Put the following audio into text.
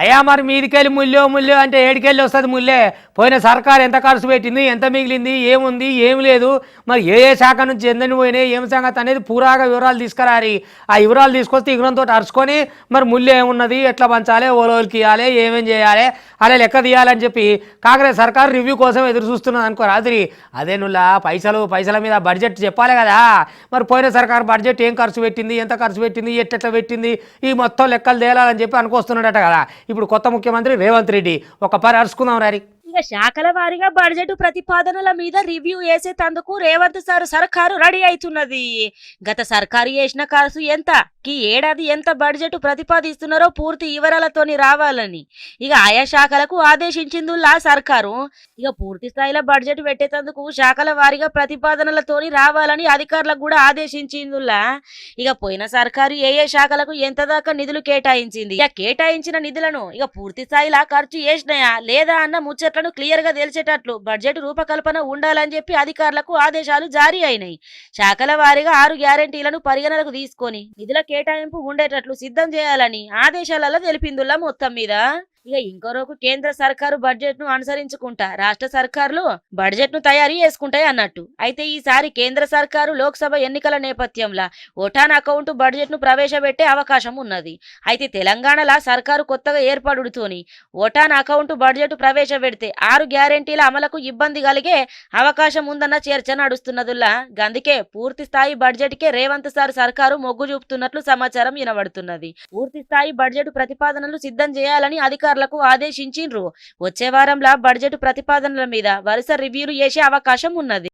అయ్యా మరి మీదికెళ్ళి ముల్లో ముల్లో అంటే ఏడికెళ్ళి వస్తుంది ముల్లే. పోయిన సర్కారు ఎంత ఖర్చు పెట్టింది ఎంత మిగిలింది ఏముంది ఏం లేదు. మరి ఏ ఏ శాఖ నుంచి ఎందని పోయినాయి ఏం సంగతి అనేది పూరాగా వివరాలు తీసుకురారి. ఆ వివరాలు తీసుకొస్తే ఇగురంతో అరుచుకొని మరి ముల్లు ఏమున్నది ఎట్లా పంచాలి ఓలోకి ఇవ్వాలి ఏమేం చేయాలి అలా లెక్క తీయాలని చెప్పి కాంగ్రెస్ సర్కారు రివ్యూ కోసం ఎదురు చూస్తున్నది అనుకో రాత్రి. అదే నుల్లా పైసలు పైసల మీద బడ్జెట్ చెప్పాలి కదా. మరి పోయిన సర్కారు బడ్జెట్ ఏం ఖర్చు పెట్టింది ఎంత ఖర్చు పెట్టింది ఎట్లెట్లా పెట్టింది ఈ మొత్తం లెక్కలు తేలాలని చెప్పి అనుకొస్తున్నాడట కదా. ఇప్పుడు కొత్త ముఖ్యమంత్రి రేవంత్ రెడ్డి. ఒక పరి అరుచుకుందాం రారి ఇక శాఖల వారీగా బడ్జెట్ ప్రతిపాదనల మీద రివ్యూ వేసేటందుకు రేవంత్ సార్ సర్కారు రెడీ అవుతున్నది. గత సర్కారు చేసిన ఖర్చు ఎంత? ఈ ఏడాది ఎంత బడ్జెట్ ప్రతిపాదిస్తున్నారో పూర్తి వివరాలతోని రావాలని. ఇక ఆయా శాఖలకు ఆదేశించిందిలా సర్కారు. ఇక పూర్తి స్థాయిలో బడ్జెట్ పెట్టేటందుకు శాఖల వారీగా ప్రతిపాదనలతోని రావాలని అధికారులకు కూడా ఆదేశించిందిలా ఇక పోయిన సర్కారు ఏ ఏ శాఖలకు ఎంత దాకా నిధులు కేటాయించింది? ఇక కేటాయించిన నిధులను ఇక పూర్తి స్థాయిలో ఖర్చు చేసినాయా లేదా అన్న ముచ్చట్లను క్లియర్గా తెలిసేటట్లు బడ్జెట్ రూపకల్పన ఉండాలని చెప్పి అధికారులకు ఆదేశాలు జారీ అయినాయి. శాఖల వారీగా ఆరు గ్యారంటీలను పరిగణనకు తీసుకొని నిధుల కేటాయింపు ఉండేటట్లు సిద్ధం చేయాలని ఆదేశాలలో తెలిపిందుల్లా మొత్తం మీద? ఇక ఇంకొరకు కేంద్ర సర్కారు బడ్జెట్ను అనుసరించుకుంటా. రాష్ట్ర సర్కారులు బడ్జెట్ను తయారు చేసుకుంటాయి అన్నట్టు. అయితే ఈసారి కేంద్ర సర్కారు లోక్సభ ఎన్నికల నేపథ్యంలో ఓటాన్ అకౌంట్ బడ్జెట్ను ప్రవేశపెట్టే అవకాశం ఉన్నది. అయితే తెలంగాణలో సర్కారు కొత్తగా ఏర్పడుతోని ఓటాన్ అకౌంట్ బడ్జెట్ ప్రవేశపెడితే ఆరు గ్యారెంటీల అమలుకు ఇబ్బంది కలిగే అవకాశం ఉందన్న చర్చ నడుస్తున్నదిలా గందుకే పూర్తి స్థాయి బడ్జెట్ కే రేవంత్ సార్ సర్కారు మొగ్గు చూపుతున్నట్లు సమాచారం వినబడుతున్నది. పూర్తి స్థాయి బడ్జెట్ ప్రతిపాదనలు సిద్ధం చేయాలని అధికారులు అధికారులకు ఆదేశించిండ్రు. వచ్చే వారంలో బడ్జెట్ ప్రతిపాదనల మీద వరుస రివ్యూలు చేసే అవకాశం ఉన్నది.